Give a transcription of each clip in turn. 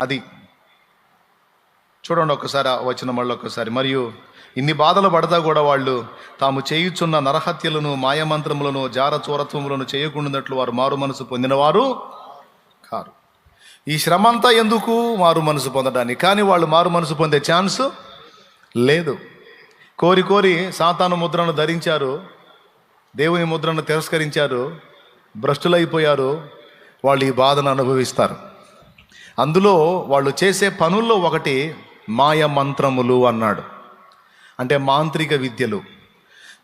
అది. చూడండి ఒక్కసారి వచ్చిన మళ్ళీ ఒక్కసారి మరియు ఇన్ని బాధలు పడతా కూడా వాళ్ళు తాము చేయుచున్న నరహత్యలను మాయమంత్రములను జార చోరత్వములను వారు మారు మనసు పొందినవారు కారు. ఈ శ్రమంతా ఎందుకు మారు మనసు పొందడానికి? కానీ వాళ్ళు మారు మనసు పొందే ఛాన్స్ లేదు. కోరి కోరి సాతాను ముద్రను ధరించారు దేవుని ముద్రను తిరస్కరించారు భ్రష్టులైపోయారు వాళ్ళు ఈ బాధను అనుభవిస్తారు. అందులో వాళ్ళు చేసే పనుల్లో ఒకటి మాయ మంత్రములు అన్నాడు. అంటే మాంత్రిక విద్యలు.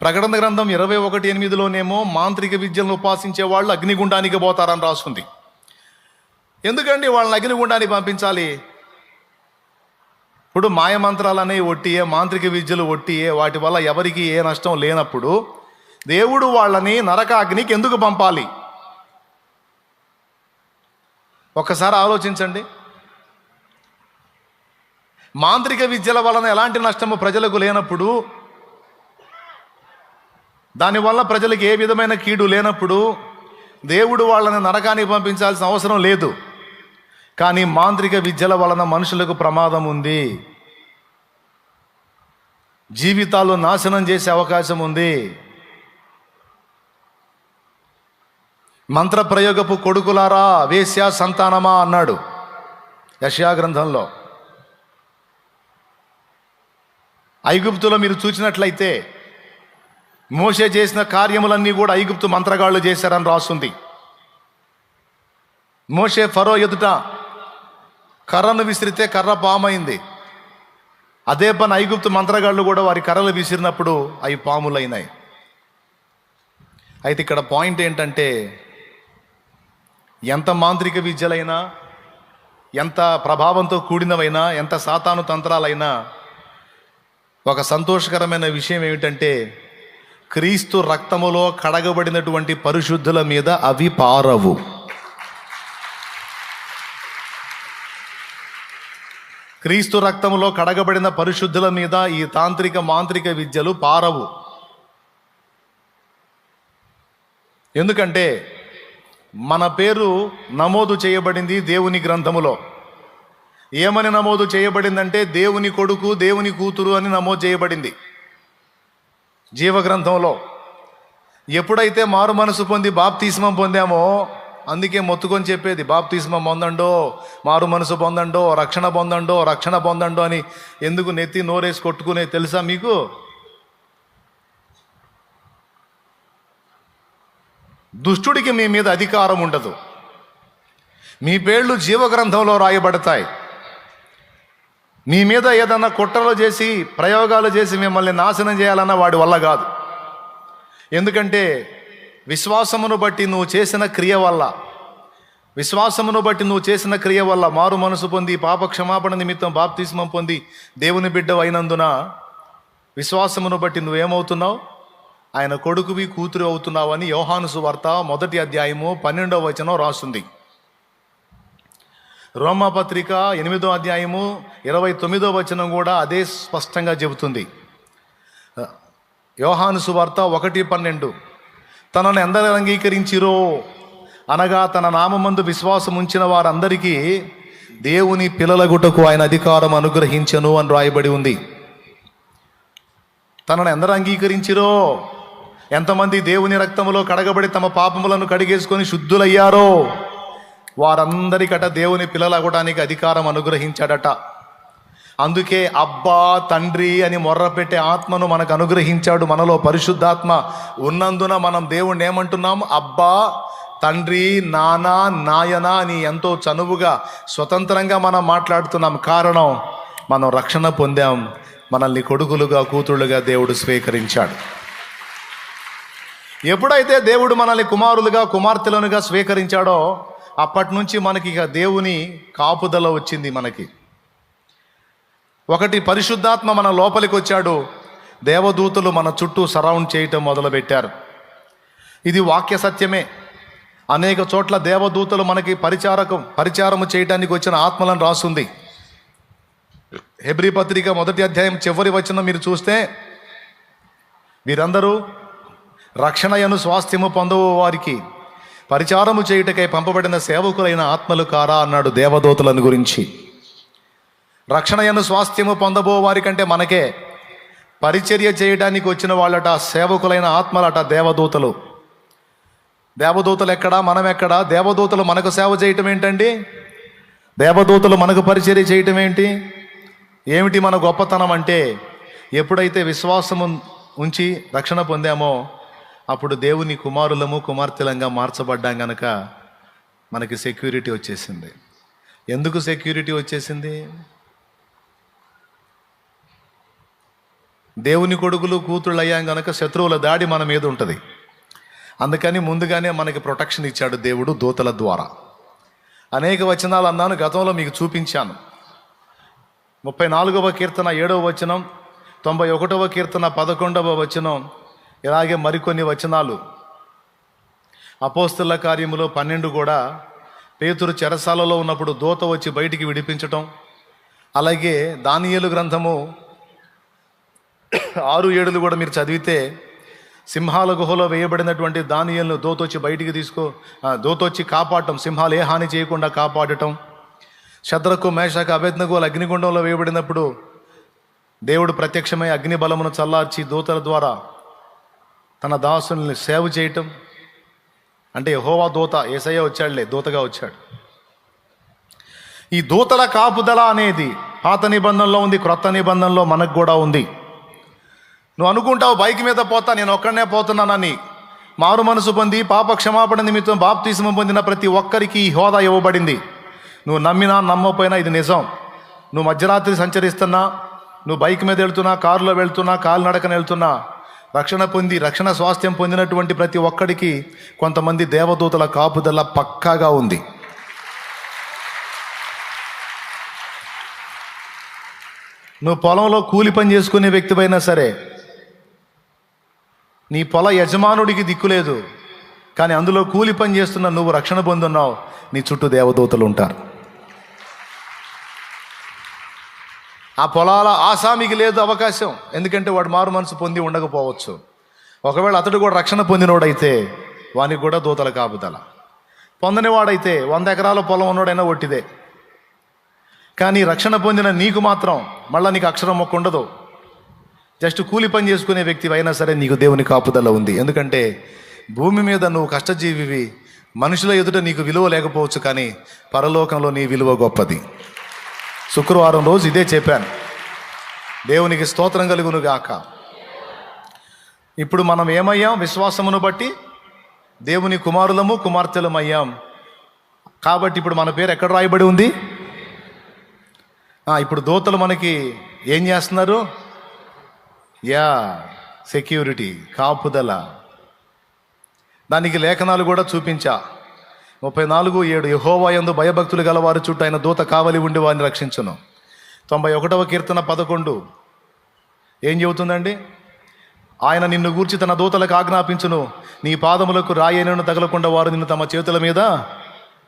ప్రకటన గ్రంథం ఇరవై ఒకటి ఎనిమిదిలోనేమో మాంత్రిక విద్యలను ఉపాసించే వాళ్ళు అగ్నిగుండానికి పోతారని రాసుంది ఎందుకండి వాళ్ళని అగ్నిగుండానికి పంపించాలి? ఇప్పుడు మాయమంత్రాలనే ఒట్టియే మాంత్రిక విద్యలు ఒట్టియే వాటి వల్ల ఎవరికి ఏ నష్టం లేనప్పుడు దేవుడు వాళ్ళని నరకాగ్నికి ఎందుకు పంపాలి? ఒక్కసారి ఆలోచించండి. మాంత్రిక విద్యల వలన ఎలాంటి నష్టము ప్రజలకు లేనప్పుడు దానివల్ల ప్రజలకు ఏ విధమైన కీడు లేనప్పుడు దేవుడు వాళ్ళని నరకానికి పంపించాల్సిన అవసరం లేదు. కానీ మాంత్రిక విద్యల వలన మనుషులకు ప్రమాదం ఉంది. జీవితాలు నాశనం చేసే అవకాశం ఉంది. మంత్ర ప్రయోగపు కొడుకులారా వేశ్యా సంతానమా అన్నాడు. యషయా గ్రంథంలో. ఐగుప్తులో మీరు చూసినట్లయితే మోసే చేసిన కార్యములన్నీ కూడా ఐగుప్తు మంత్రగాళ్ళు చేశారని రాస్తుంది మోసే ఫరో ఎదుట కర్రను విసిరితే కర్ర పామైంది. అదే పని ఐగుప్తు మంత్రగాళ్ళు కూడా వారి కర్రలు విసిరినప్పుడు అవి పాములైనాయి. అయితే ఇక్కడ పాయింట్ ఏంటంటే ఎంత మాంత్రిక విద్యలైనా ఎంత ప్రభావంతో కూడినవైనా ఎంత సాతాను తంత్రాలైనా ఒక సంతోషకరమైన విషయం ఏమిటంటే క్రీస్తు రక్తములో కడగబడినటువంటి పరిశుద్ధుల మీద అవి పారవు. క్రీస్తు రక్తములో కడగబడిన పరిశుద్ధుల మీద ఈ తాంత్రిక మాంత్రిక విద్యలు పారవు. ఎందుకంటే మన పేరు నమోదు చేయబడింది దేవుని గ్రంథములో. ఏమని నమోదు చేయబడిందంటే దేవుని కొడుకు దేవుని కూతురు అని నమోదు చేయబడింది జీవ గ్రంథంలో ఎప్పుడైతే మారు మనసు పొంది బాప్తీస్మం పొందామో అందుకే మొత్తుకొని చెప్పేది బాప్తీస్మం పొందండో మారు మనసు పొందండో రక్షణ పొందండో రక్షణ పొందండో అని ఎందుకు నెత్తి నోరేసి కొట్టుకునే తెలుసా మీకు? దుష్టుడికి మీ మీద అధికారం ఉండదు. మీ పేర్లు జీవగ్రంథంలో రాయబడతాయి. మీ మీద ఏదన్నా కుట్రలు చేసి ప్రయోగాలు చేసి మిమ్మల్ని నాశనం చేయాలన్న వాడి వల్ల కాదు. ఎందుకంటే విశ్వాసమును బట్టి నువ్వు చేసిన క్రియ వల్ల విశ్వాసమును బట్టి నువ్వు చేసిన క్రియ వల్ల మారు మనసు పొంది పాప క్షమాపణ నిమిత్తం బాప్తిస్మం పొంది దేవుని బిడ్డ అయినందున విశ్వాసమును బట్టి నువ్వేమవుతున్నావు? ఆయన కొడుకువి కూతురు అవుతున్నావని యోహాను సువార్త మొదటి అధ్యాయము పన్నెండవ వచనం రాస్తుంది. రోమపత్రిక ఎనిమిదో అధ్యాయము ఇరవై తొమ్మిదో వచనం కూడా అదే స్పష్టంగా చెబుతుంది. యోహాను సువార్త ఒకటి పన్నెండు. తనను ఎందరు అంగీకరించిరో? అనగా తన నామందు విశ్వాసం ఉంచిన వారందరికీ దేవుని పిల్లలగుటకు ఆయన అధికారం అనుగ్రహించను అని రాయబడి ఉంది. తనను ఎందరు అంగీకరించిరో? ఎంతమంది దేవుని రక్తములో కడగబడి తమ పాపములను కడిగేసుకొని శుద్ధులయ్యారో? వారందరికట దేవుని పిల్లలగడానికి అధికారం అనుగ్రహించాడట. అందుకే అబ్బా తండ్రి అని మొర్రపెట్టే ఆత్మను మనకు అనుగ్రహించాడు మనలో పరిశుద్ధాత్మ. ఉన్నందున మనం దేవుణ్ణి ఏమంటున్నాం? అబ్బా తండ్రి నానా నాయన అని ఎంతో చనువుగా స్వతంత్రంగా మనం మాట్లాడుతున్నాం. కారణం మనం రక్షణ పొందాం. మనల్ని కొడుకులుగా కూతుళ్ళుగా దేవుడు స్వీకరించాడు. ఎప్పుడైతే దేవుడు మనల్ని కుమారులుగా కుమార్తెలనుగా స్వీకరించాడో అప్పటి నుంచి మనకి ఇక దేవుని కాపుదల వచ్చింది మనకి. ఒకటి పరిశుద్ధాత్మ మన లోపలికి వచ్చాడు. దేవదూతలు మన చుట్టూ సరౌండ్ చేయటం మొదలుపెట్టారు. ఇది వాక్య సత్యమే. అనేక చోట్ల దేవదూతలు మనకి పరిచారకం పరిచారము చేయడానికి వచ్చిన ఆత్మలను రాస్తుంది హెబ్రి పత్రిక మొదటి అధ్యాయం చివరి వచ్చిన మీరు చూస్తే వీరందరూ రక్షణయను స్వాస్థ్యము పొందవు వారికి. పరిచారము చేయుటకై పంపబడిన సేవకులైన ఆత్మలు కారా అన్నాడు దేవదూతలను గురించి. రక్షణయను స్వాస్థ్యము పొందబో వారికంటే మనకే పరిచర్య చేయడానికి వచ్చిన వాళ్ళట సేవకులైన ఆత్మలట దేవదూతలు. దేవదూతలు ఎక్కడా మనం ఎక్కడా దేవదూతలు మనకు సేవ చేయటం ఏంటండి? దేవదూతలు మనకు పరిచర్య చేయటం ఏంటి? ఏమిటి మన గొప్పతనం అంటే ఎప్పుడైతే విశ్వాసము ఉంచి రక్షణ పొందామో అప్పుడు దేవుని కుమారులము కుమార్తెలంగా మార్చబడ్డాం గనక మనకి సెక్యూరిటీ వచ్చేసింది. ఎందుకు సెక్యూరిటీ వచ్చేసింది? దేవుని కొడుకులు కూతుళ్ళు అయ్యాం గనక శత్రువుల దాడి మన మీద ఉంటుంది. అందుకని ముందుగానే మనకి ప్రొటెక్షన్ ఇచ్చాడు దేవుడు దూతల ద్వారా. అనేక వచనాలు అన్నాను గతంలో మీకు చూపించాను. ముప్పై నాలుగవ కీర్తన ఏడవ వచనం తొంభై ఒకటవ కీర్తన పదకొండవ వచనం ఇలాగే మరికొన్ని వచనాలు. అపోస్తుల కార్యములో పన్నెండు కూడా పేతురు చెరసాలలో ఉన్నప్పుడు దూత వచ్చి బయటికి విడిపించటం. అలాగే దానియలు గ్రంథము ఆరు ఏడులు కూడా మీరు చదివితే సింహాల గుహలో వేయబడినటువంటి దానియలను దోతొచ్చి బయటికి తీసుకో దోతొచ్చి కాపాడటం సింహాలు ఏ హాని చేయకుండా కాపాడటం. శద్రకు మేషకు అభేజ్ఞగోలు అగ్నిగుండంలో వేయబడినప్పుడు దేవుడు ప్రత్యక్షమై అగ్ని బలమును చల్లార్చి దూతల ద్వారా తన దాసుల్ని సేవ చేయటం. అంటే హోవా దూత ఏసయ్య వచ్చాడులే దూతగా వచ్చాడు. ఈ దూతల కాపుదల అనేది పాత నిబంధనలో ఉంది క్రొత్త నిబంధనలో మనకు కూడా ఉంది. నువ్వు అనుకుంటావు బైక్ మీద పోతా నేను ఒక్కడనే పోతున్నానని. మారు మనసు పొంది పాప క్షమాపణ నిమిత్తం బాప్తీసం పొందిన ప్రతి ఒక్కరికి ఈ హోదా ఇవ్వబడింది. నువ్వు నమ్మినా నమ్మకపోయినా ఇది నిజం. నువ్వు మధ్యరాత్రి సంచరిస్తున్నా నువ్వు బైక్ మీద వెళ్తున్నా కారులో వెళ్తున్నా కాలినడకన వెళ్తున్నా రక్షణ పొంది రక్షణ స్వాస్థ్యం పొందినటువంటి ప్రతి ఒక్కడికి కొంతమంది దేవదూతల కాపుదల పక్కాగా ఉంది. నువ్వు పొలంలో కూలి పని చేసుకునే వ్యక్తివైనా సరే నీ పొల యజమానుడికి దిక్కులేదు కానీ అందులో కూలి పని చేస్తున్న నువ్వు రక్షణ పొందున్నావు నీ చుట్టూ దేవదూతలు ఉంటారు. ఆ పొలాల ఆసామికి లేదు అవకాశం. ఎందుకంటే వాడు మారు మనసు పొంది ఉండకపోవచ్చు. ఒకవేళ అతడు కూడా రక్షణ పొందినోడైతే వానికి కూడా దూతల కాపుదల. పొందనివాడైతే వంద ఎకరాల పొలం ఉన్నోడైనా ఒట్టిదే. కానీ రక్షణ పొందిన నీకు మాత్రం మళ్ళీ నీకు అక్షరం మొక్క ఉండదు. జస్ట్ కూలి పని చేసుకునే వ్యక్తి అయినా సరే నీకు దేవుని కాపుదల ఉంది. ఎందుకంటే భూమి మీద నువ్వు కష్టజీవివి మనుషుల ఎదుట నీకు విలువ లేకపోవచ్చు కానీ పరలోకంలో నీ విలువ గొప్పది. శుక్రవారం రోజు ఇదే చెప్పాను. దేవునికి స్తోత్రం కలుగును గాక. ఇప్పుడు మనం ఏమయ్యాం? విశ్వాసమును బట్టి దేవుని కుమారులము కుమార్తెలం అయ్యాం కాబట్టి ఇప్పుడు మన పేరు ఎక్కడ రాయబడి ఉంది? ఇప్పుడు దోతలు మనకి ఏం చేస్తున్నారు? యా సెక్యూరిటీ కాపుదల. దానికి లేఖనాలు కూడా చూపించా. ముప్పై నాలుగు ఏడు యహోవాయందు భయభక్తులు గలవారి చుట్టూ ఆయన దూత కావలి ఉండి వారిని రక్షించును. తొంభై ఒకటవ కీర్తన పదకొండు. ఏం చెబుతుందండి? ఆయన నిన్ను గూర్చి తన దూతలకు ఆజ్ఞాపించును. నీ పాదములకు రాయనను తగలకుండా వారు నిన్ను తమ చేతుల మీద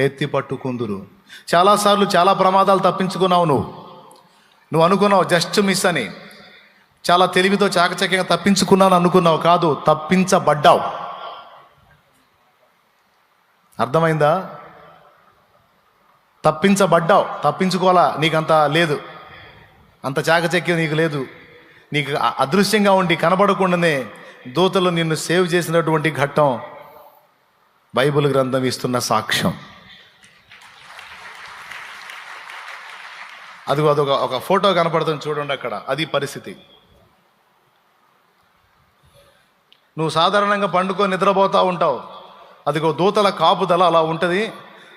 ఎత్తి పట్టుకుందురు. చాలాసార్లు చాలా ప్రమాదాలు తప్పించుకున్నావు నువ్వు. నువ్వు అనుకున్నావు జస్ట్ మిస్ అని. చాలా తెలివితో చాకచక్యంగా తప్పించుకున్నాను అనుకున్నావు. కాదు తప్పించబడ్డావు. అర్థమైందా? తప్పించబడ్డావు. తప్పించుకోవాలా? నీకంత లేదు. అంత చాకచక్యం నీకు లేదు. నీకు అదృశ్యంగా ఉండి కనబడకుండానే దూతలు నిన్ను సేవ్ చేసినటువంటి ఘట్టం బైబిల్ గ్రంథం ఇస్తున్న సాక్ష్యం. అది అదొక ఒక ఫోటో కనపడుతుంది చూడండి అక్కడ. అది పరిస్థితి. నువ్వు సాధారణంగా పండుకొని నిద్రపోతూ ఉంటావు. అదిగో దూతల కాపుదల అలా ఉంటుంది.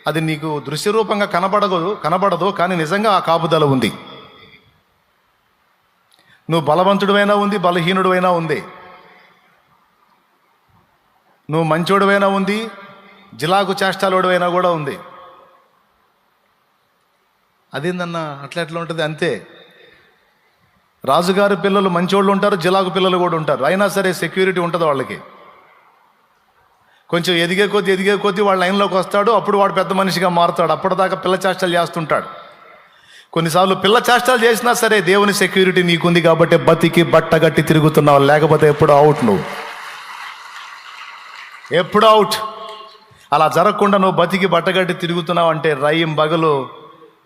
అది నీకు దృశ్యరూపంగా కనబడదు కనబడదు కానీ నిజంగా ఆ కాపుదల ఉంది. నువ్వు బలవంతుడివైనా ఉంది బలహీనుడివైనా ఉంది. నువ్వు మంచోడివైనా ఉంది జిలాకు చేష్టాలోడివైనా కూడా ఉంది. అదేందన్న అట్లా ఎట్లా ఉంటుంది? అంతే. రాజుగారి పిల్లలు మంచోళ్ళు ఉంటారు జిలాకు పిల్లలు కూడా ఉంటారు. అయినా సరే సెక్యూరిటీ ఉంటుంది వాళ్ళకి. కొంచెం ఎదిగే కొద్ది ఎదిగే కొద్ది వాళ్ళ లైన్లోకి వస్తాడు. అప్పుడు వాడు పెద్ద మనిషిగా మారుతాడు. అప్పటిదాకా పిల్ల చేష్టలు చేస్తుంటాడు. కొన్నిసార్లు పిల్ల చేష్టాలు చేసినా సరే దేవుని సెక్యూరిటీ నీకుంది కాబట్టి బతికి బట్ట కట్టి తిరుగుతున్నావు. లేకపోతే ఎప్పుడు అవుట్ నువ్వు. ఎప్పుడు అవుట్ అలా జరగకుండా నువ్వు బతికి బట్టగట్టి తిరుగుతున్నావు అంటే రయ్యం బగలు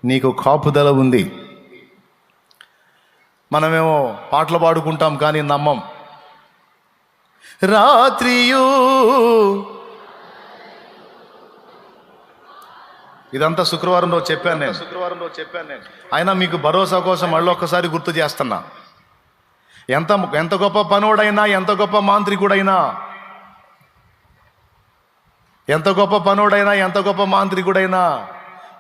నీకు కాపుదల ఉంది. మనమేమో పాటలు పాడుకుంటాం కానీ నమ్మం. రాత్రియు ఇదంతా శుక్రవారం రోజు చెప్పాను నేను. శుక్రవారం రోజు చెప్పాను నేను. అయినా మీకు భరోసా కోసం మళ్ళీ ఒక్కసారి గుర్తు చేస్తున్నా. ఎంత ఎంత గొప్ప పనోడైనా ఎంత గొప్ప మాంత్రికుడైనా ఎంత గొప్ప పనుడైనా ఎంత గొప్ప మాంత్రికుడైనా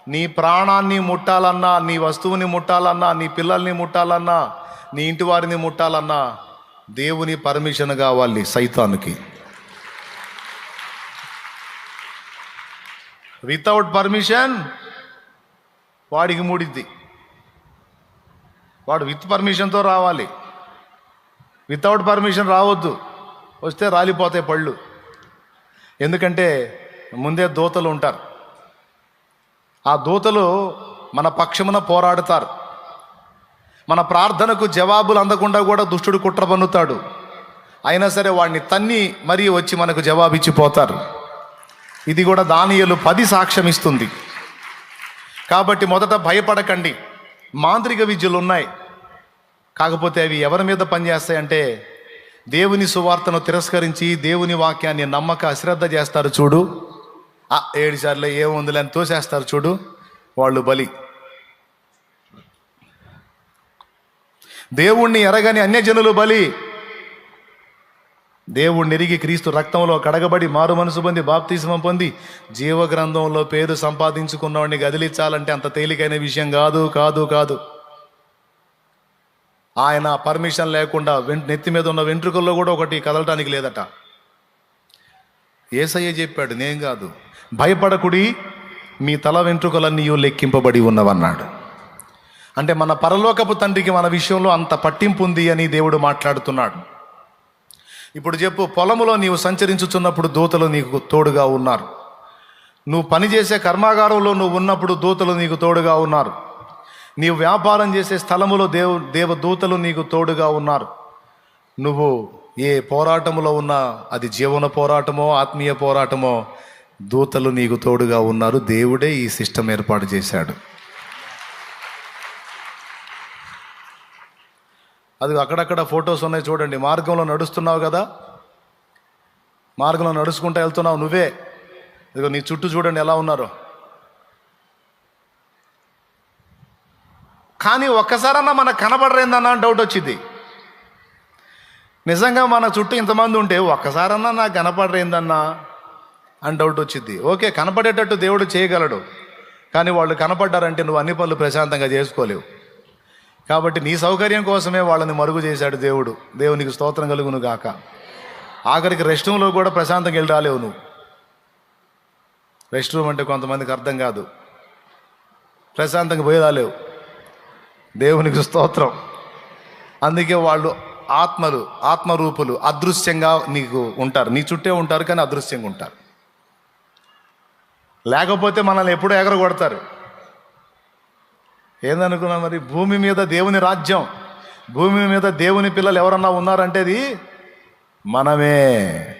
నీ ప్రాణాన్ని ముట్టాలన్నా నీ వస్తువుని ముట్టాలన్నా నీ పిల్లల్ని ముట్టాలన్నా నీ ఇంటి వారిని ముట్టాలన్నా దేవుని పర్మిషన్ కావాలి సైతానికి. వితౌట్ పర్మిషన్ వాడికి మూడిద్ది. వాడు విత్ పర్మిషన్తో రావాలి. వితౌట్ పర్మిషన్ రావద్దు. వస్తే రాలిపోతాయి పళ్ళు. ఎందుకంటే ముందే దూతలు ఉంటారు. ఆ దూతలు మన పక్షమున పోరాడుతారు. మన ప్రార్థనకు జవాబులు అందకుండా కూడా దుష్టుడు కుట్ర పన్నుతాడు. అయినా సరే వాడిని తన్ని మరీ వచ్చి మనకు జవాబిచ్చిపోతారు ఇది కూడా దానియలు పది సాక్ష్యం ఇస్తుంది కాబట్టి మొదట భయపడకండి. మాంత్రిక విద్యలు ఉన్నాయి. కాకపోతే అవి ఎవరి మీద పనిచేస్తాయంటే దేవుని సువార్తను తిరస్కరించి దేవుని వాక్యాన్ని నమ్మక అశ్రద్ధ చేస్తారు చూడు. ఆ ఏడు సార్లు ఏముందిలే అని తోసేస్తారు చూడు. వాళ్ళు బలి. దేవుణ్ణి ఎరగని అన్యజనులు బలి. దేవుడు ఎరిగి క్రీస్తు రక్తంలో కడగబడి మారు మనసు పొంది బాప్తీసం పొంది జీవ గ్రంథంలో పేరు సంపాదించుకున్నవాడిని గదిలించాలంటే అంత తేలికైన విషయం కాదు కాదు కాదు. ఆయన పర్మిషన్ లేకుండా వెం నెత్తి మీద ఉన్న వెంట్రుకల్లో కూడా ఒకటి కదలటానికి లేదట. ఏసయ్య చెప్పాడు నేను కాదు. భయపడకుడి మీ తల వెంట్రుకలన్నీ లెక్కింపబడి ఉన్నవన్నాడు. అంటే మన పరలోకపు తండ్రికి మన విషయంలో అంత పట్టింపు ఉంది అని దేవుడు మాట్లాడుతున్నాడు. ఇప్పుడు చెప్పు పొలములో నీవు సంచరించుచున్నప్పుడు దూతలు నీకు తోడుగా ఉన్నారు. నువ్వు పనిచేసే కర్మాగారంలో నువ్వు ఉన్నప్పుడు దూతలు నీకు తోడుగా ఉన్నారు. నీవు వ్యాపారం చేసే స్థలములో దేవు దేవదూతలు నీకు తోడుగా ఉన్నారు. నువ్వు ఏ పోరాటములో ఉన్నా అది జీవన పోరాటమో ఆత్మీయ పోరాటమో దూతలు నీకు తోడుగా ఉన్నారు. దేవుడే ఈ సిస్టమ్ ఏర్పాటు చేశాడు. అది అక్కడక్కడ ఫొటోస్ ఉన్నాయి చూడండి. మార్గంలో నడుస్తున్నావు కదా? మార్గంలో నడుచుకుంటూ వెళ్తున్నావు నువ్వే. ఇదిగో నీ చుట్టూ చూడండి ఎలా ఉన్నారో. కానీ ఒక్కసారన్నా మనకు కనబడరేందన్నా అని డౌట్ వచ్చింది. నిజంగా మన చుట్టూ ఇంతమంది ఉంటే ఒక్కసారన్నా నాకు కనపడరేందన్నా అని డౌట్ వచ్చింది. ఓకే కనపడేటట్టు దేవుడు చేయగలడు. కానీ వాళ్ళు కనపడ్డారంటే నువ్వు అన్ని పనులు ప్రశాంతంగా చేసుకోలేవు. కాబట్టి నీ సౌకర్యం కోసమే వాళ్ళని మరుగు చేశాడు దేవుడు. దేవునికి స్తోత్రం కలుగును గాక. ఆఖరికి రెస్ట్ రూమ్లో కూడా ప్రశాంతంగా వెళ్ళి రాలేవు నువ్వు. రెస్ట్ రూమ్ అంటే కొంతమందికి అర్థం కాదు. ప్రశాంతంగా పోయి రాలేవు. దేవునికి స్తోత్రం. అందుకే వాళ్ళు ఆత్మలు ఆత్మరూపులు అదృశ్యంగా నీకు ఉంటారు. నీ చుట్టే ఉంటారు కానీ అదృశ్యంగా ఉంటారు. లేకపోతే మనల్ని ఎప్పుడూ ఎగరగొడతారు. ఏందనుకున్నా మరి? భూమి మీద దేవుని రాజ్యం. భూమి మీద దేవుని పిల్లలు ఎవరన్నా ఉన్నారంటే అది మనమే.